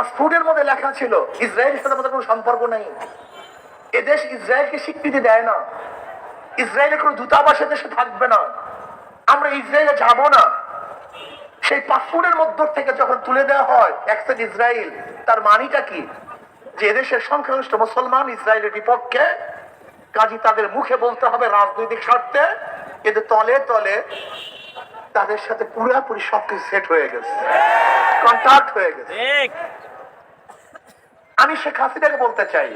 পাসপোর্টের মধ্যে লেখা ছিল ইসরায়েলের সাথে আমাদের কোনো সম্পর্ক নেই। এদেশ ইসরায়েলকে স্বীকৃতি দেয় না। ইসরায়েলের কোনো দূতাবাস দেশে থাকবে না। আমরা ইসরায়েলে যাব না। সেই পাসপোর্টের মধ্য থেকে যখন তুলে দেওয়া হয়, একসাথ ইসরায়েল, তার মানিটা কি? যে এদেশের সংখ্যাগরিষ্ঠ মুসলমান ইসরায়েলের বিপক্ষে, কাজী তাদের মুখে বলতে হবে রাজনৈতিক স্বার্থে কিন্তু তলে তলে তাদের সাথে পুরোপুরি সবকিছু সেট হয়ে গেছে। কন্ট্যাক্ট হয়ে গেছে। আমি শেখ হাসিনাকে বলতে চাই,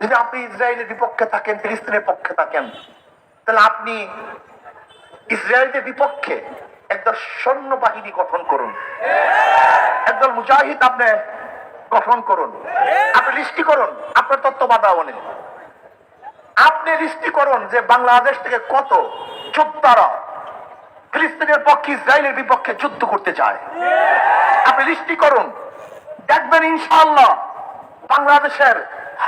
যদি আপনি ইসরায়েলের বিপক্ষে থাকেন, ফিলিস্তিনের পক্ষে থাকেন, তাহলে আপনি ইসরায়েলের বিপক্ষে একদল সৈন্য বাহিনী গঠন করুন। একদল মুজাহিদ আপনি গঠন করুন। আপনি লিস্টি করুন আপনার তত্ত্বাবধানে। আপনি লিস্টি করুন যে বাংলাদেশ থেকে কত যোদ্ধারা ফিলিস্তিনের পক্ষে, ইসরায়েলের বিপক্ষে যুদ্ধ করতে চায়। আপনি লিস্টি করুন। দেখবেন ইনশাআল্লাহ বাংলাদেশের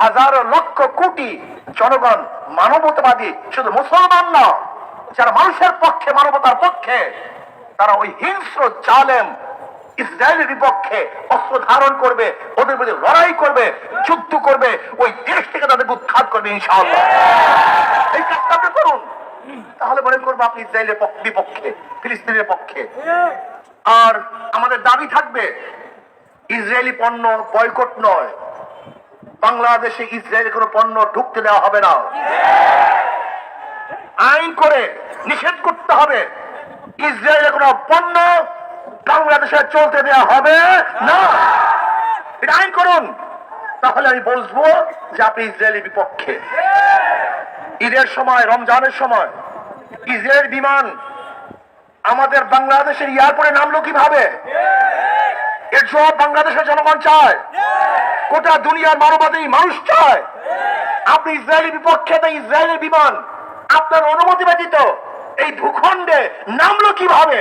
হাজারো লক্ষ কোটি জনগণ মানবতাবাদী, শুধু মুসলমান না, যারা মানুষের পক্ষে, মানবতার পক্ষে, তারা ওই হিংস্র, জালেম ইসরায়েলের বিপক্ষে অস্ত্র ধারণ করবে, ওদের বিরুদ্ধে লড়াই করবে, যুদ্ধ করবে, ওই দেশ থেকে তাদের উৎখাত করবে ইনশাআল্লাহ। এই কাজটা আপনি করুন। তাহলে মনে করব আপনি ইসরায়েলের বিপক্ষে, ফিলিস্তিনের পক্ষে। আর আমাদের দাবি থাকবে, ইসরায়েলি পণ্য বয়কট নয়। বাংলাদেশে ইসরায়েলের কোনো পণ্য ঢুকতে দেওয়া হবে না। আইন করে নিষেধ করতে হবে। ইসরায়েলের কোনো পণ্য বাংলাদেশে চলতে দেওয়া হবে না। এটা আইন করুন। তাহলে আমি বলব যে আপনি ইসরায়েলের বিপক্ষে। ঈদের সময়, রমজানের সময় ইসরায়েল বিমান আমাদের বাংলাদেশের এয়ারপোর্টে নামলো কীভাবে? এর জবাব বাংলাদেশের জনগণ চায়। গোটা দুনিয়ার মানবাদী মানুষ চায়। আপনি ইসরায়েলের বিপক্ষে তো ইসরায়েলের বিমান আপনার অনুমতি ব্যতীত এই ভূখণ্ডে নামলো কীভাবে?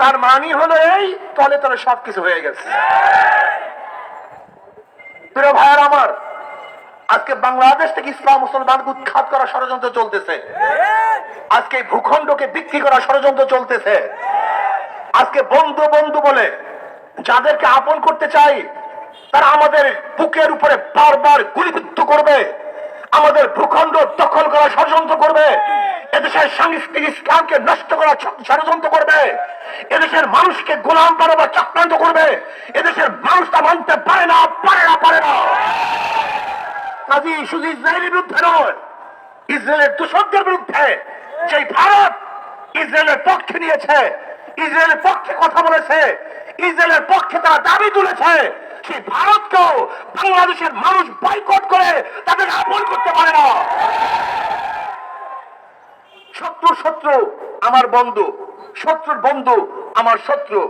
তার মানি হলো এই তলে তলে সবকিছু হয়ে গেছে। প্রিয় ভাইয়ার আমার, আজকে বাংলাদেশ থেকে ইসলাম মুসলমানকে উৎখাত করা ষড়যন্ত্র চলতেছে। আজকে ভূখণ্ডকে বিক্রি করার ষড়যন্ত্র চলতেছে। আজকে বন্ধু বন্ধু বলে, যাদেরকে আপন করতে চাই তারা আমাদের বুকের উপরে বারবার গুলিবিদ্ধ করবে। আমাদের ভূখণ্ড দখল করা ষড়যন্ত্র করবে। এদেশের সাংস্কৃতিক ইসলামকে নষ্ট করার ষ- ষড়যন্ত্র করবে। এদেশের মানুষকে গোলাম বানাবার চক্রান্ত করবে। এদেশের মানুষ তা মানতে পারে না পারে না পারে না। কাজী শুধু ইসরায়েলের বিরুদ্ধে নয়, ইসরায়েলের দূষকদের বিরুদ্ধে। যে ভারত ইসরায়েলের পক্ষে নিয়েছে, ইসরায়েলের পক্ষে কথা বলেছে, ইসরায়েলের পক্ষে তারা দাবি তুলেছে। সেই ভারতকেও বাংলাদেশের মানুষ বয়কট করে তাদের আপন করতে পারে না। শত্রু শত্রু আমার বন্ধু, শত্রুর বন্ধু আমার শত্রু।